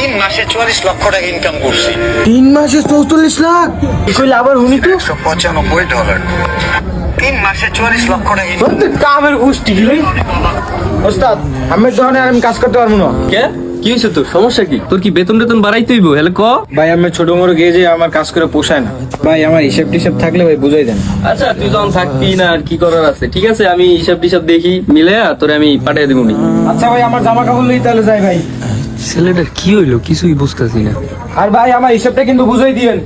তিন মাসে চুয়াল্লিশ লক্ষ টাকা ইনকাম করছি। তিন মাসে চৌচল্লিশ লাখ? কি কইলে আবার হুনি তো? একশো পঁচানব্বই ডলার তিন মাসে চুয়াল্লিশ লক্ষ টাকা income কামের গোষ্ঠী কি রে? ওস্তাদ আমি দোকানে আর আমি কাজ করতে পারব না। কে? কি হয়েছে তোর? সমস্যা কি? তোর কি বেতন টেতন বাড়াইতে হইব হেলে ক? ভাই আমি ছোট মোটো গেজে আমার কাজ করে পোষায় না। ভাই আমার হিসাব টিসাব থাকলে ভাই বুঝাই দেন। আচ্ছা তুই যখন থাকবি না আর কি করার আছে? ঠিক আছে আমি হিসাব টিসাব দেখি মিলে তোরে আমি পাঠিয়ে দেবো আচ্ছা ভাই আমার জামা কাপড় লই তাহলে যাই ভাই। ছেলেটার কি হইল? কিছুই বুঝতেছি না। আর ভাই আমার হিসাবটা কিন্তু বুঝাই দিয়েন।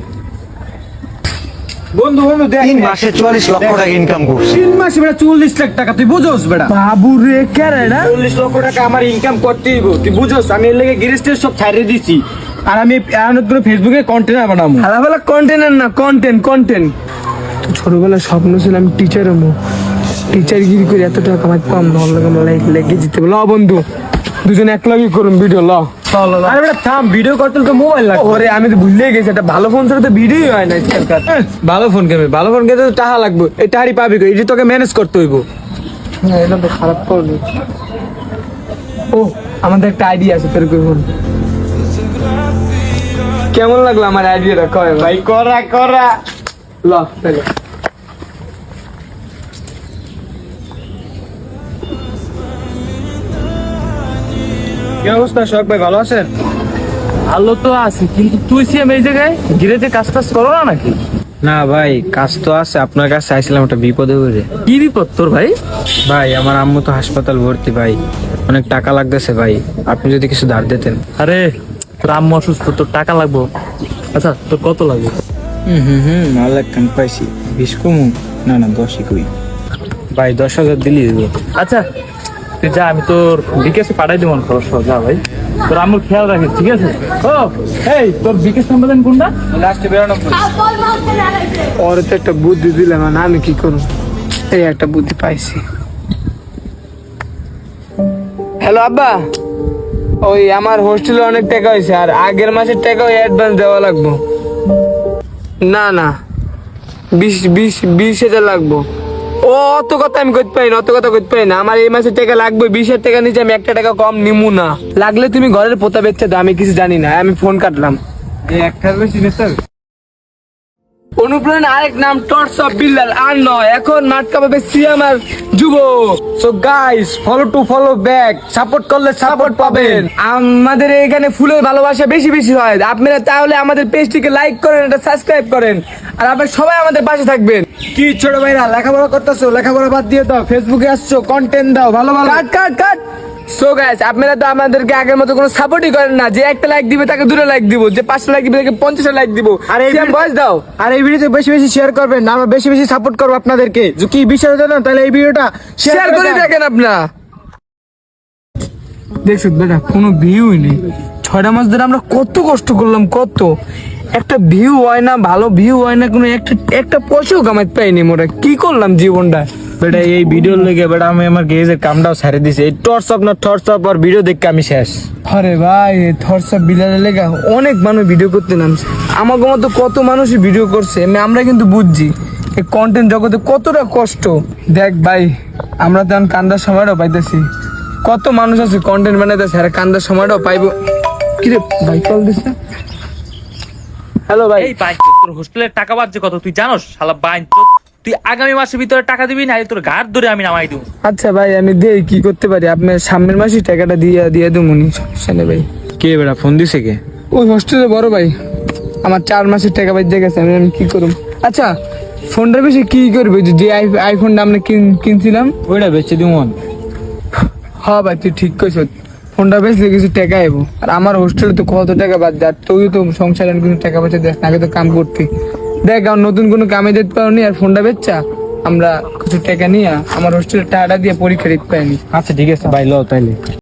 বন্ধু বন্ধু দেখ। তিন মাসে চুয়াল্লিশ লক্ষ টাকা ইনকাম করছি। তিন মাসে বেটা চল্লিশ লাখ টাকা তুই বুঝোস বেটা। বাবু রে চল্লিশ লক্ষ টাকা আমার ইনকাম করতে তুই বুঝোস আমি এর লেগে সব ছাড়িয়ে দিছি। আর আমি ফেসবুকে কন্টেন্ট বানাবো হালাবেলা কন্টেন্ট না কন্টেন্ট কন্টেন্ট তো ছোটবেলায় স্বপ্ন ছিল আমি টিচার হব টিচার গিরি করে এত টাকা কামাই পাম না লাগে লেগে যেতে ল বন্ধু। দুজন এক লগে করুন ভিডিও ল। আরে বেটা থাম ভিডিও করতে তো মোবাইল লাগবে। ওরে আমি তো ভুলে গেছি একটা ভালো ফোন ছাড়া তো ভিডিও হয় না আজকালকার। ভালো ফোন কেমন ভালো ফোন কেটে তো টাকা লাগবে। এই টাকারই পাবি কই? এটা তোকে ম্যানেজ করতে হইব। হ্যাঁ, এটা তো খারাপ করল ও আমাদের একটা আইডিয়া আছে তোর ফোন কেমন লাগল আমার আইডিয়াটা কয় ভাই ভাই করা করা। ল তাহলে। কি অবস্থা? শোক ভাই ভালো আছেন? ভালো তো আছে কিন্তু তুই সিএম এই জায়গায় গিরেতে কাজ টাজ করো না নাকি? না ভাই কাজ তো আছে আপনার কাছে চাইছিলাম একটা বিপদে পড়ে। কি বিপদ তোর ভাই? ভাই আমার আম্মু তো হাসপাতাল ভর্তি ভাই অনেক টাকা লাগতেছে ভাই আপনি যদি কিছু ধার দিতেন। আরে তোর আম্মু অসুস্থ তোর টাকা লাগবো। আচ্ছা তোর কত লাগবে? হুম হুম পাইছি বিশ কমু না না দশই কই। ভাই দশ হাজার দিলি দিব। আচ্ছা তুই যা আমি তোর বিকেশে পাঠাই দিব খরচ সহ, যা ভাই। তোর আম্মুর খেয়াল রাখিস ঠিক আছে? ও এই তোর বিকেশ নাম্বার দেন কোনটা? লাস্টে বেরোনো ওর তো একটা বুদ্ধি দিলাম আর আমি কি করব? এই একটা বুদ্ধি পাইছি। হ্যালো আব্বা। ওই আমার হোস্টেলে অনেক টাকা হয়েছে আর আগের মাসের টাকা ওই অ্যাডভান্স দেওয়া লাগবো। না না বিশ বিশ বিশ হাজার লাগবো। ও, অত কথা আমি করতে পারি না, অত কথা করতে পারি না। আমার এই মাসের টাকা লাগবে বিশ হাজার টাকা নিচে আমি একটা টাকা কম নিমু না। লাগলে তুমি ঘরের পোতা বেচছে দাও, আমি কিছু জানি না, আমি ফোন কাটলাম। একটা বেশি নেতে অনুপ্রেরণা আরেক নাম টর্চ অফ বিল্লাল আর নয় এখন নাটকা পাবে সিএম আর যুব so guys follow to follow back support করলে সাপোর্ট পাবেন। আমাদের এখানে ফুলের ভালোবাসা বেশি বেশি হয়। আপনারা তাহলে আমাদের পেজটিকে লাইক করেন এটা সাবস্ক্রাইব করেন আর আপনারা সবাই আমাদের পাশে থাকবেন। কি ছোট ভাইরা লেখাপড়া করতেছো? লেখাপড়া বাদ দিয়ে দাও ফেসবুকে আসছো কন্টেন্ট দাও ভালো ভালো। কাট কাট কাট সো গাইস আপনারা তো আমাদেরকে আগের মতো কোনো সাপোর্টই করেন না। যে একটা লাইক দিবে তাকে দুটো লাইক দিব যে পাঁচটা লাইক দিবে তাকে পঞ্চাশটা লাইক দিব। আর এই বয়স দাও। আর এই ভিডিওতে বেশি বেশি শেয়ার করবেন আমরা বেশি বেশি সাপোর্ট করব আপনাদেরকে। যে কি বিশ্বাস হতো না তাহলে এই ভিডিওটা শেয়ার করে দেখেন আপনারা দেখছ বেটা কোনো ভিউই নেই। ছয়টা মাস ধরে আমরা কত কষ্ট করলাম কত। একটা ভিউ হয় না ভালো ভিউ হয় না কোনো একটা একটা পয়সাও কামাইতে পাইনি মোটা কি করলাম জীবনটা? বেটা এই ভিডিওর লেগে বেটা আমি আমার গেজের কামটাও ছাড়ে দিছি। এই টর্চ অফ না টর্চ অফ আর ভিডিও দেখে আমি শেষ। আরে ভাই থরসা বিলালের লেগা অনেক মানুষ ভিডিও করতে নামছে। আমাকে মতো কত মানুষই ভিডিও করছে আমরা কিন্তু বুঝছি। এই কন্টেন্ট জগতে কতটা কষ্ট। দেখ ভাই আমরা তো এখন কান্দার সময়টাও পাইতেছি। কত মানুষ আছে কন্টেন্ট বানাইতেছে আর কান্দার সময়টাও পাইবো। কিরে ভাই কল দিছে? হ্যালো ভাই। এই বাইক তোর হোস্টেলের টাকা বাজছে কত তুই জানোস? শালা বাইন তুই আগামী মাসের ভিতরে টাকা দিবি না তোর ঘাট ধরে আমি নামাই দিব। আচ্ছা ভাই আমি দেই কি করতে পারি? আপনার সামনের মাসে টাকাটা দিয়ে দিয়ে দেবো নি সমস্যা নেই ভাই। কে বেড়া ফোন দিছে কে? ওই হোস্টেলে বড় ভাই। আমার চার মাসের টাকা বাইর গেছে আমি আমি কি করব আচ্ছা ফোনটার বেশি কি করবে? যে যে আই- আইফোনটা আমরা কিন- কিনছিলাম। ওইটা বেচে দিব হ্যাঁ ভাই তুই ঠিক কইছ। ফোনটা বেচলে কিছু টাকা এবো আর আমার হোস্টেলে তো কত টাকা বাদ দেয় আর তুই তো সংসারে কোনো টাকা পয়সা দেখ না আগে তো কাম করতি। দেখ আর নতুন কোনো কামে যেতে পারোনি আর ফোনটা বেচা। আমরা কিছু টাকা নিয়ে আমার হোস্টেলের টাকাটা দিয়ে পরীক্ষা দিতে পারিনি। আচ্ছা ঠিক আছে। ভাই লো তাইলে।